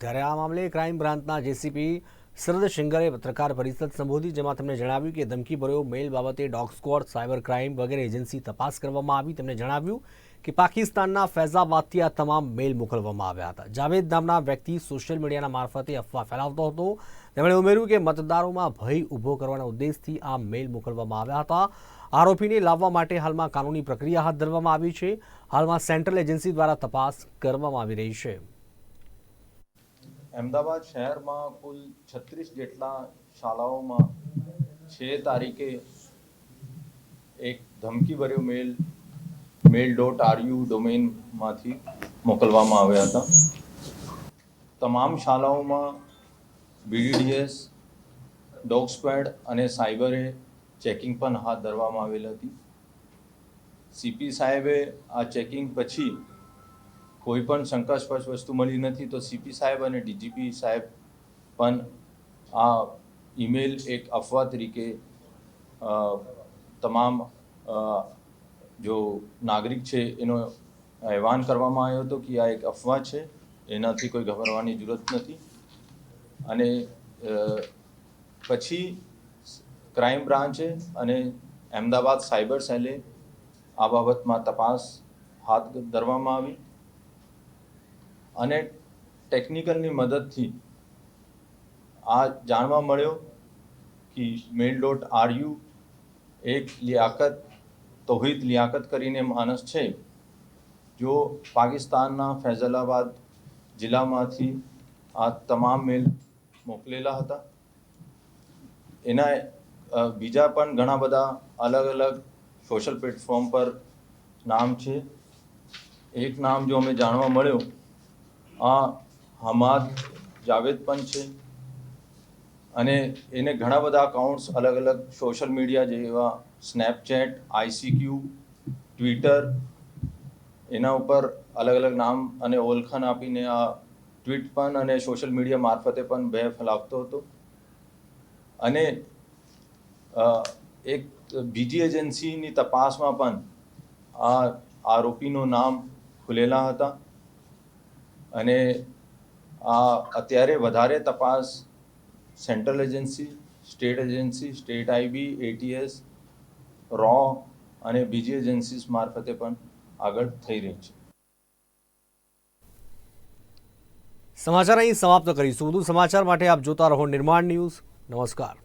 ત્યારે આ મામલે ક્રાઇમ બ્રાન્ચના જેસીપી શરદ શિંગરે પત્રકાર પરિષદ સંબોધી, જેમાં તેમણે જણાવ્યું કે ધમકીભર્યો મેલ બાબતે ડોગ સ્ક્વોડ, સાયબર ક્રાઇમ વગેરે એજન્સી તપાસ કરવામાં આવી. તેમણે જણાવ્યું કે પાકિસ્તાનના ફૈઝાબાદથી આ તમામ મેલ મોકલવામાં આવ્યા હતા. જાવેદ નામના વ્યક્તિ સોશિયલ મીડિયાના મારફતે અફવા ફેલાવતો હતો. તેમણે ઉમેર્યું કે મતદારોમાં ભય ઊભો કરવાના ઉદ્દેશથી આ મેલ મોકલવામાં આવ્યા હતા. આરોપીને લાવવા માટે હાલમાં કાનૂની પ્રક્રિયા હાથ ધરવામાં આવી છે. હાલમાં સેન્ટ્રલ એજન્સી દ્વારા તપાસ કરવામાં આવી રહી છે. અમદાવાદ શહેરમાં કુલ છત્રીસ જેટલા શાળાઓમાં છ તારીખે એક ધમકીભર્યો મેલ મેલ ડોટ આરયુ ડોમેનમાંથી મોકલવામાં આવ્યા હતા. તમામ શાળાઓમાં બીડીડીએસ ડોગ સ્ક્વેડ અને સાયબરે ચેકિંગ પણ હાથ ધરવામાં આવેલ હતી. સીપી સાહેબે આ ચેકિંગ પછી કોઈ પણ શંકાસ્પદ વસ્તુ મળી નથી, તો સીપી સાહેબ અને ડીજીપી સાહેબ પણ આ ઈમેલ એક અફવા તરીકે તમામ જો નાગરિક છે એનો અહેવાન કરવામાં આવ્યો હતો કે આ એક અફવા છે, એનાથી કોઈ ગભરવાની જરૂરત નથી. અને પછી ક્રાઇમ બ્રાન્ચે અને અમદાવાદ સાયબર સેલે આ બાબતમાં તપાસ હાથ ધરવામાં આવી. અને ટેકનિકલની મદદથી આ જાણવા મળ્યો કે મેલ ડોટ આરયુ એક લિયાકત, તોહિદ લિયાકત કરીને માણસ છે, જો પાકિસ્તાનના ફૈઝલાબાદ જિલ્લામાંથી આ તમામ મેલ મોકલેલા હતા. એના બીજા પણ ઘણા બધા અલગ અલગ સોશિયલ પ્લેટફોર્મ પર નામ છે. એક નામ જો અમે જાણવા મળ્યો હમાદ જાવેદ પણ છે. અને એને ઘણા બધા અકાઉન્ટ્સ અલગ અલગ સોશિયલ મીડિયા જેવા સ્નેપચેટ આઈસીક્યુ ટ્વિટર એના ઉપર અલગ અલગ નામ અને ઓળખાણ આપીને આ ટ્વીટ પણ અને સોશિયલ મીડિયા મારફતે પણ બે ફેલાવતો હતો. અને એક બીજી એજન્સીની તપાસમાં પણ આ આરોપીનું નામ ખુલેલા હતા. અને આ અત્યારે વધારે તપાસ central agency, state agency, state IB ATS, row અને બીજી એજન્સીસ મારફતે પણ આગળ થઈ રહી છે. સમાચાર અહીં સમાપ્ત કરીશું. વધુ સમાચાર માટે આપ જોતા રહો નિર્માણ ન્યૂઝ. નમસ્કાર.